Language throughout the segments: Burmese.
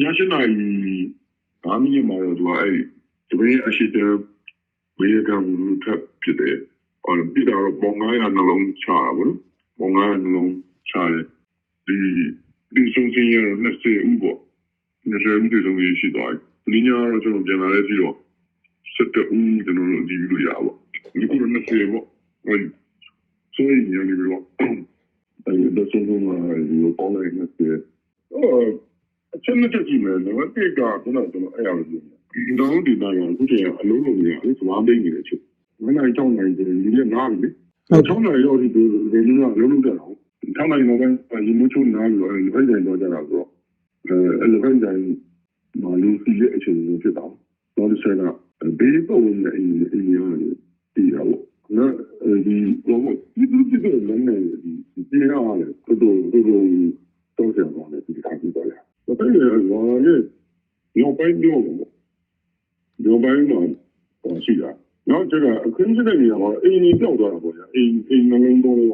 ည၈နာရီ5မိနစ်မှာတော့သူကအဲ့ဒီတပင်းအရှိတဲ့ဝေးကံလူထပ်ဖြစ်တယ်အော်ပြတာတော့ပုံ900နှလုံးချတာဗောနော်ပုံ900နှလုံးချတယ်ဒီဒီဆုံးစင်းရတော့20ဦးပေါ့20ဦးဒီဆုံးရရှိသွားပြီဒီညတော့ကျွန်တော်ပြန်လာတဲ့ပြီးတော့7ဦးကျွန်တော်တို့ဒီလိုရပါဒီကုရ20ပေါ့ဟိုဆိုရင်ညနေပြီးတော့အဲ့ဒါဆုံးဆုံးမှာဒီလိုပေါင်းလိုက်20အော်အ ချက်နဲ့ကြည့်မယ်နော်တိတ်ကခုနကကျွန်တော်အဲ့ရလို့ပြောတယ်တောင်းဒီတိုင်းကအခုချိန်အလုံးလုံးနေရတယ်သမားသိနေတယ်ချက်မနိုင်တော့နိုင်တယ်ဒီနေ့နားပြီဟုတ်ချောင်းနိုင်တော့ဒီဒီလိုမျိုးလုံးလုံးကြတော့ထောင်းနိုင်တော့ပဲဒီမျိုးချုံနားလို့အဲ့ဒီဖိုင်တိုင်းတော့ကြတာဆိုတော့အဲအဲ့ဒီဖိုင်တိုင်းမလူစီရဲ့အချိန်မျိုးဖြစ်တော့တော့ဆက်ကဘေးပုံနဲ့အင်းအင်းရောဒီတော့နော်ဒီဘောဒီဒီဒီဒီလည်းနေဒီဒီရအောင်တော်တော်တော်တော့ဆက်ပါမယ်ဒီခါကြည့်ပါလားဒါပေမဲ့ဘာလဲ ညောပိုင်းပြောလို့ညောပိုင်းမှာရှိတာနောက်ကျတော့အခင်းစတဲ့နေရာမှာအိမ်ကြီးပြောက်သွားတာပေါ့ဗျာအိမ်အိမ်နှလုံးသွင်းလို့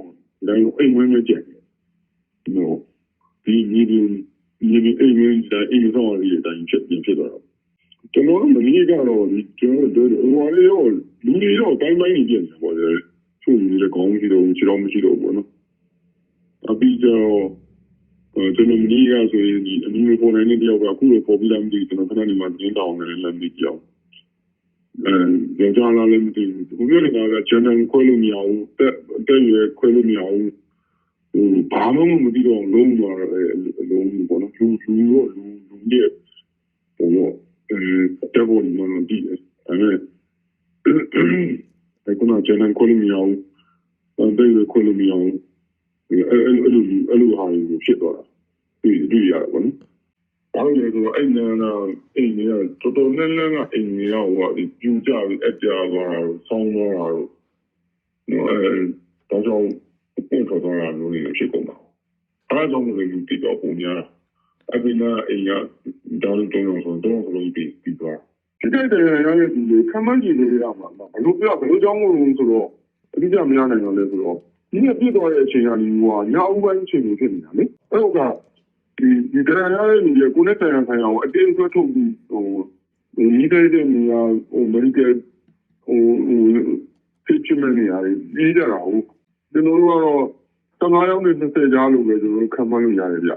ဒါကိုအိမ်ဝင်နေကြတယ်နော်ဒီဒီဒီဒီအိမ်ဝင်ဒါအိမ်ဆောင်ရည်တိုင်းဖြစ်ဖြစ်ဖြစ်သွားတာကျွန်တော်မင်းကတော့ဒီကျွန်တော်တို့ဟိုလေရောလူတွေတော့တိုင်းတိုင်းနေကြတယ်ပေါ့လေသူ့လူတွေကောင်းရှိတော့ချီတော့မရှိတော့ဘူးနော်အပြီးတော့ ကျွန်တော်မင်းကဆိုရင်ဒီအမျိုးပေါ်နေတဲ့တယောက်ကအခုတော့ပေါ်ပြီးလာမှဒီကျွန်တော်ခဏနေမှတင်းတောင်းနေတယ်လမ်းပြီးကြောက်အဲကြောင်လာလည်းမသိဘူးဘုရားကကျွန်တော်ခွဲလို့မရဘူးတက်တက်ရခွဲလို့မရဘူးဟိုဘာမှမသိတော့လုံးသွားတယ်အလုံးပေါ့နော်လူလူရောလူလူရဲ့ဟိုတက်ဖို့မလို့ဒီအဲအဲခုနကျွန်တော်ခွဲလို့မရဘူးတက်ရခွဲလို့မရဘူး အဲအဲ့လိုအဲ့လိုဟာကိုဖြစ်သွားတာဒီဒီရပါဘူးဘာလို့လဲဆိုတော့အဲ့နာနာအိမ်ကြီးကတော်တော်နဲ့နဲ့ကအိမ်ကြီးကဟိုဒီပြူကြပြီးအပြာသွားတာဆောင်းသွားတာနော်အဲတော့ကြောင့်ပုံထွက်သွားတာလို့လည်းဖြစ်ကုန်တာအဲဒါကြောင့်လည်းဒီတော့ပုံများအပြင်ကအိမ်ကတောင်းတုံးအောင်ဆိုတော့ဘလို့ပြီးပြီးသွားဒီတဲ့တဲ့ရတဲ့ဒီခံမှန်းကြည့်နေရမှာဘလို့ပြဘလို့ကြောင်းလို့ဆိုတော့အတိအကျမရနိုင်တော့လဲဆိုတော့ ဒီနေ့ပြည့်သွားတဲ့အချိန်ကဒီဟိုညအုပ်ပိုင်းအချိန်ကိုဖြစ်နေတာလေအဲ့တော့ကဒီဒီတရားရတဲ့လူတွေကိုနဲ့ဆိုင်ဆိုင်အောင်အတင်းဆွဲထုတ်ပြီးဟိုဟိုညီတဲ့တဲ့နေရာဟိုမရီကဟိုဟိုဖြစ်ချင်တဲ့နေရာကြီးကြတာဟုတ်ကျွန်တော်တို့ကတော့15ရောက်နေ20ကြားလို့ပဲကျွန်တော်တို့ခံမှန်းလို့ရတယ်ဗျ